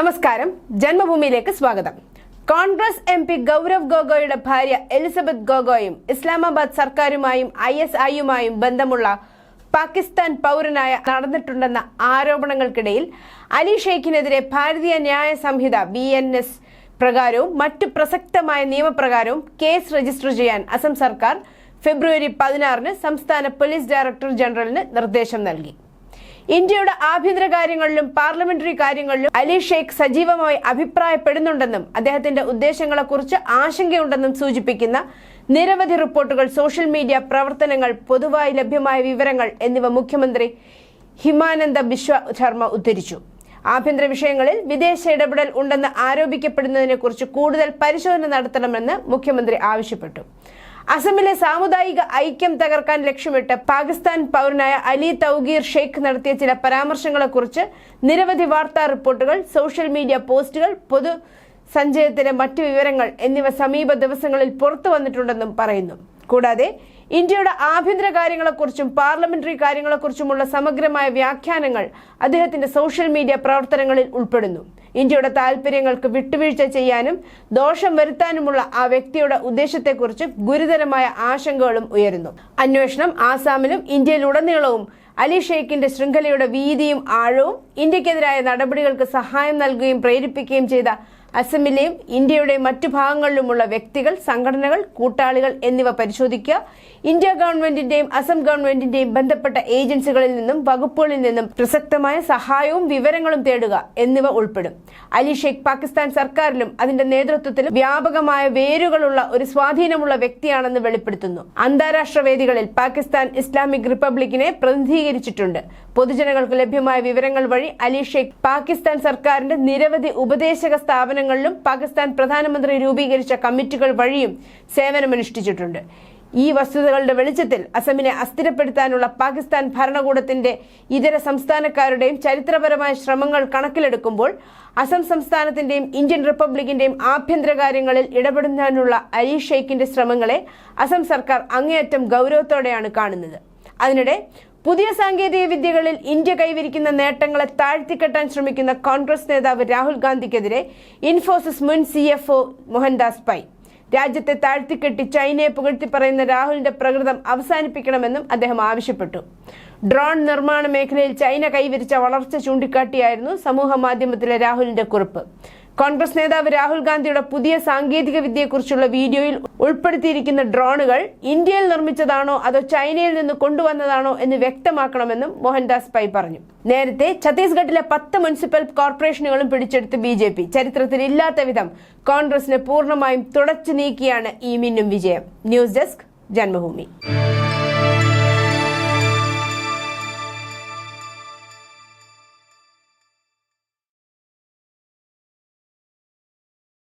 നമസ്കാരം. ജന്മഭൂമിയിലേക്ക് സ്വാഗതം. കോൺഗ്രസ് എം പി ഗൗരവ് ഗൊഗോയുടെ ഭാര്യ എലിസബത്ത് ഗൊഗോയും ഇസ്ലാമാബാദ് സർക്കാരുമായും ഐ എസ് ഐയുമായും ബന്ധമുള്ള പാകിസ്ഥാൻ പൗരനായ നടന്നിട്ടുണ്ടെന്ന ആരോപണങ്ങൾക്കിടയിൽ Ali ഷെയ്ഖിനെതിരെ Bharatiya Nyaya Sanhita B N S പ്രകാരവും മറ്റു പ്രസക്തമായ നിയമപ്രകാരവും കേസ് രജിസ്റ്റർ ചെയ്യാൻ അസം സർക്കാർ ഫെബ്രുവരി പതിനാറിന് സംസ്ഥാന പോലീസ് ഡയറക്ടർ ജനറലിന് നിർദ്ദേശം നൽകി. ഇന്ത്യയുടെ ആഭ്യന്തര കാര്യങ്ങളിലും പാർലമെന്ററി കാര്യങ്ങളിലും അലി ഷെയ്ഖ് സജീവമായി അഭിപ്രായപ്പെടുന്നുണ്ടെന്നും അദ്ദേഹത്തിന്റെ ഉദ്ദേശങ്ങളെക്കുറിച്ച് ആശങ്കയുണ്ടെന്നും സൂചിപ്പിക്കുന്ന നിരവധി റിപ്പോർട്ടുകൾ സോഷ്യൽ മീഡിയ പ്രവർത്തനങ്ങൾ പൊതുവായി ലഭ്യമായ വിവരങ്ങൾ എന്നിവ മുഖ്യമന്ത്രി ഹിമാനന്ദ ബിശ്വ ശർമ്മ ഉദ്ധരിച്ചു. ആഭ്യന്തര വിഷയങ്ങളിൽ വിദേശ ഇടപെടൽ ഉണ്ടെന്ന് ആരോപിക്കപ്പെടുന്നതിനെക്കുറിച്ച് കൂടുതൽ പരിശോധന നടത്തണമെന്ന് മുഖ്യമന്ത്രി ആവശ്യപ്പെട്ടു. അസമിലെ സാമുദായിക ഐക്യം തകർക്കാൻ ലക്ഷ്യമിട്ട് പാകിസ്ഥാൻ പൗരനായ അലി തൗഗീർ ഷെയ്ഖ് നടത്തിയ ചില പരാമർശങ്ങളെക്കുറിച്ച് നിരവധി വാർത്താ റിപ്പോർട്ടുകൾ സോഷ്യൽ മീഡിയ പോസ്റ്റുകൾ പൊതു സഞ്ചയത്തിലെ മറ്റ് വിവരങ്ങൾ എന്നിവ സമീപ ദിവസങ്ങളിൽ പുറത്തു വന്നിട്ടുണ്ടെന്നും പറയുന്നു. കൂടാതെ ഇന്ത്യയുടെ ആഭ്യന്തര കാര്യങ്ങളെക്കുറിച്ചും പാർലമെന്ററി കാര്യങ്ങളെക്കുറിച്ചുമുള്ള സമഗ്രമായ വ്യാഖ്യാനങ്ങൾ അദ്ദേഹത്തിന്റെ സോഷ്യൽ മീഡിയ പ്രവർത്തനങ്ങളിൽ ഉൾപ്പെടുന്നു. ഇന്ത്യയുടെ താല്പര്യങ്ങൾക്ക് വിട്ടുവീഴ്ച ചെയ്യാനും ദോഷം വരുത്താനുമുള്ള ആ വ്യക്തിയുടെ ഉദ്ദേശത്തെക്കുറിച്ച് ഗുരുതരമായ ആശങ്കകളും ഉയരുന്നു. അന്വേഷണം ആസാമിലും ഇന്ത്യയിലുടനീളവും അലി ഷെയ്ഖിന്റെ ശൃംഖലയുടെ വീതിയും ആഴവും ഇന്ത്യക്കെതിരായ നടപടികൾക്ക് സഹായം നൽകുകയും പ്രേരിപ്പിക്കുകയും ചെയ്ത അസമിലെയും ഇന്ത്യയുടെ മറ്റു ഭാഗങ്ങളിലുമുള്ള വ്യക്തികൾ സംഘടനകൾ കൂട്ടാളികൾ എന്നിവ പരിശോധിക്കുക. ഇന്ത്യ ഗവൺമെന്റിന്റെയും അസം ഗവൺമെന്റിന്റെയും ബന്ധപ്പെട്ട ഏജൻസികളിൽ നിന്നും വകുപ്പുകളിൽ നിന്നും പ്രസക്തമായ സഹായവും വിവരങ്ങളും തേടുക എന്നിവ ഉൾപ്പെടും. അലി ഷെയ്ഖ് പാകിസ്ഥാൻ സർക്കാരിലും അതിന്റെ നേതൃത്വത്തിലും വ്യാപകമായ വേരുകളുള്ള ഒരു സ്വാധീനമുള്ള വ്യക്തിയാണെന്ന് വെളിപ്പെടുത്തുന്നു. അന്താരാഷ്ട്ര വേദികളിൽ പാകിസ്ഥാൻ ഇസ്ലാമിക് റിപ്പബ്ലിക്കിനെ പ്രതിനിധീകരിച്ചിട്ടുണ്ട്. പൊതുജനങ്ങൾക്ക് ലഭ്യമായ വിവരങ്ങൾ വഴി അലി ഷെയ്ഖ് പാകിസ്ഥാൻ സർക്കാരിന്റെ നിരവധി ഉപദേശക സ്ഥാപനങ്ങളിലും പാകിസ്ഥാൻ പ്രധാനമന്ത്രി രൂപീകരിച്ച കമ്മിറ്റികൾ വഴിയും സേവനമനുഷ്ഠിച്ചിട്ടുണ്ട്. ഈ വസ്തുതകളുടെ വെളിച്ചത്തിൽ അസമിനെ അസ്ഥിരപ്പെടുത്താനുള്ള പാകിസ്ഥാൻ ഭരണകൂടത്തിന്റെ ഇതര സംസ്ഥാനക്കാരുടെയും ചരിത്രപരമായ ശ്രമങ്ങൾ കണക്കിലെടുക്കുമ്പോൾ അസം സംസ്ഥാനത്തിന്റെയും ഇന്ത്യൻ റിപ്പബ്ലിക്കിന്റെയും ആഭ്യന്തര കാര്യങ്ങളിൽ ഇടപെടുന്നതിനുള്ള അലി ഷെയ്ഖിന്റെ ശ്രമങ്ങളെ അസം സർക്കാർ അങ്ങേയറ്റം ഗൗരവത്തോടെയാണ് കാണുന്നത്. അതിനിടെ പുതിയ സാങ്കേതിക വിദ്യകളിൽ ഇന്ത്യ കൈവരിക്കുന്ന നേട്ടങ്ങളെ താഴ്ത്തിക്കെട്ടാൻ ശ്രമിക്കുന്ന കോൺഗ്രസ് നേതാവ് രാഹുൽ ഗാന്ധിക്കെതിരെ ഇൻഫോസിസ് മുൻ C F O Mohandas Pai. രാജ്യത്തെ താഴ്ത്തിക്കെട്ടി ചൈനയെ പുകഴ്ത്തി പറയുന്ന രാഹുലിന്റെ പ്രകൃതം അവസാനിപ്പിക്കണമെന്നും അദ്ദേഹം ആവശ്യപ്പെട്ടു. ഡ്രോൺ നിർമ്മാണ മേഖലയിൽ ചൈന കൈവരിച്ച വളർച്ച ചൂണ്ടിക്കാട്ടിയായിരുന്നു സമൂഹ മാധ്യമത്തിലെ രാഹുലിന്റെ കുറിപ്പ്. കോൺഗ്രസ് നേതാവ് രാഹുൽ ഗാന്ധിയുടെ പുതിയ സാങ്കേതിക വിദ്യയെക്കുറിച്ചുള്ള വീഡിയോയിൽ ഉൾപ്പെടുത്തിയിരിക്കുന്ന ഡ്രോണുകൾ ഇന്ത്യയിൽ നിർമ്മിച്ചതാണോ അതോ ചൈനയിൽ നിന്ന് കൊണ്ടുവന്നതാണോ എന്ന് വ്യക്തമാക്കണമെന്നും മോഹൻദാസ് പൈ പറഞ്ഞു. നേരത്തെ ഛത്തീസ്ഗഡിലെ പത്ത് മുനിസിപ്പൽ കോർപ്പറേഷനുകളും പിടിച്ചെടുത്ത് ബി ജെ പി. ചരിത്രത്തിൽ ഇല്ലാത്ത വിധം കോൺഗ്രസിനെ പൂർണമായും തുടച്ചു നീക്കിയാണ് ഈ മിന്നും വിജയം. News desk Janmabhumi.